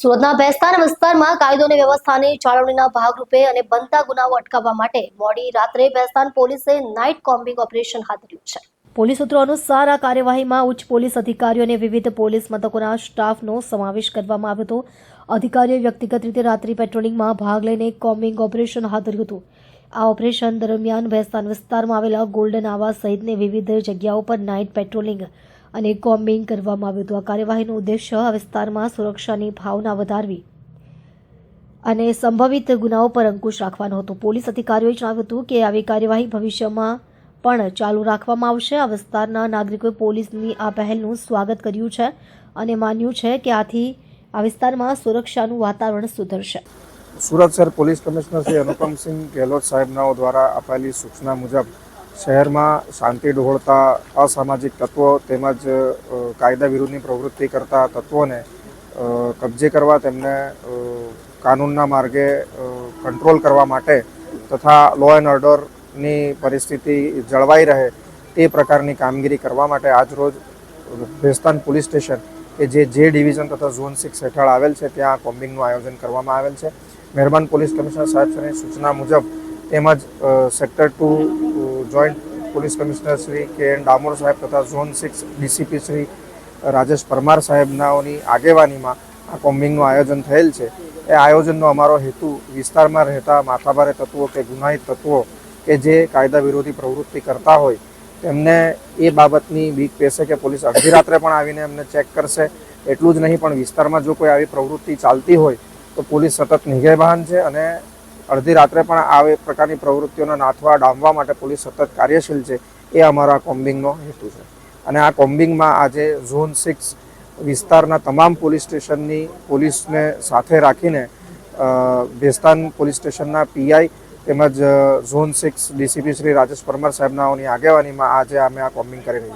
સુરતના ભેસ્તાન વિસ્તારમાં કાયદો અને વ્યવસ્થાની જાળવણીના ભાગરૂપે અને બનતા ગુનાઓ અટકાવવા માટે મોડી રાત્રે ભેસ્તાન પોલીસે નાઇટ કોમ્બિંગ ઓપરેશન હાથ ધર્યું છે. પોલીસ સૂત્રો અનુસાર આ કાર્યવાહીમાં ઉચ્ચ પોલીસ અધિકારીઓ અને વિવિધ પોલીસ મથકોના સ્ટાફનો સમાવેશ કરવામાં આવ્યો હતો. અધિકારીઓએ વ્યક્તિગત રીતે રાત્રિ પેટ્રોલિંગમાં ભાગ લઈને કોમ્બિંગ ઓપરેશન હાથ ધર્યું હતું. આ ઓપરેશન દરમિયાન ભેસ્તાન વિસ્તારમાં આવેલા ગોલ્ડન આવાસ સહિતની વિવિધ જગ્યાઓ પર નાઇટ પેટ્રોલિંગ અને કોમ્બિંગ કરવામાં આવ્યું હતું. આ કાર્યવાહીનો ઉદ્દેશ્ય આ વિસ્તારમાં સુરક્ષાની ભાવના વધારવી અને સંભવિત ગુનાઓ પર અંકુશ રાખવાનો હતો. પોલીસ અધિકારીઓએ જણાવ્યું હતું કે આવી કાર્યવાહી ભવિષ્યમાં પણ ચાલુ રાખવામાં આવશે. આ વિસ્તારના નાગરિકોએ પોલીસની આ પહેલનું સ્વાગત કર્યું છે અને માન્યું છે કે આથી આ વિસ્તારમાં સુરક્ષાનું વાતાવરણ સુધરશે. સુરત શહેર પોલીસ કમિશનર શ્રી અનુપમસિંહ ગેહલોત સાહેબનાઓ દ્વારા અપાયેલી સૂચના મુજબ શહેરમાં શાંતિ ડહોળતા, અસામાજિક તત્વો તેમજ કાયદા વિરુદ્ધની પ્રવૃત્તિ કરતા તત્વોને કબજે કરવા તેમને કાનૂનના માર્ગે કંટ્રોલ કરવા માટે તથા લો એન્ડ ઓર્ડરની પરિસ્થિતિ જળવાઈ રહે તે પ્રકારની કામગીરી કરવા માટે આજરોજ ભેસ્તાન પોલીસ સ્ટેશન કે જે જે ડિવિઝન તથા ઝોન સિક્સ હેઠળ આવેલ છે, ત્યાં કોમ્બિંગનું આયોજન કરવામાં આવેલ છે. મહેરબાન પોલીસ કમિશનર સાહેબની સૂચના મુજબ તેમજ sector two joint police commissioner Shri K N Damor સાહેબ તથા zone six DCP Shri Rajesh Parmar સાહેબનાઓની આગેવાનીમાં આ કોમ્બિંગનું આયોજન થયેલ છે. એ આયોજનનો અમારો હેતુ વિસ્તારમાં રહેતા માથાભારે તત્વો કે ગુનાહિત તત્વો કે જે કાયદા વિરોધી પ્રવૃત્તિ કરતા હોય, તેમને એ બાબતની બીક પેશે કે પોલીસ અડધી રાત્રે પણ આવીને એમને ચેક કરશે. એટલું જ નહીં, પણ વિસ્તારમાં જો કોઈ આવી પ્રવૃત્તિ ચાલતી હોય, તો પોલીસ સતત નિગેબાન છે અને અડધી રાત્રે પણ આવી પ્રકારની પ્રવૃત્તિઓને નાથવા ડામવા માટે પોલીસ સતત કાર્યશીલ છે, એ અમારા કોમ્બિંગનો હેતુ છે. અને આ કોમ્બિંગમાં આજે ઝોન સિક્સ વિસ્તારના તમામ પોલીસ સ્ટેશનની પોલીસને સાથે રાખીને ભેસ્તાન પોલીસ સ્ટેશનના પીઆઈ તેમજ zone six DCP Shri Rajesh Parmar સાહેબનાઓની આગેવાનીમાં આજે અમે આ કોમ્બિંગ કરી રહ્યા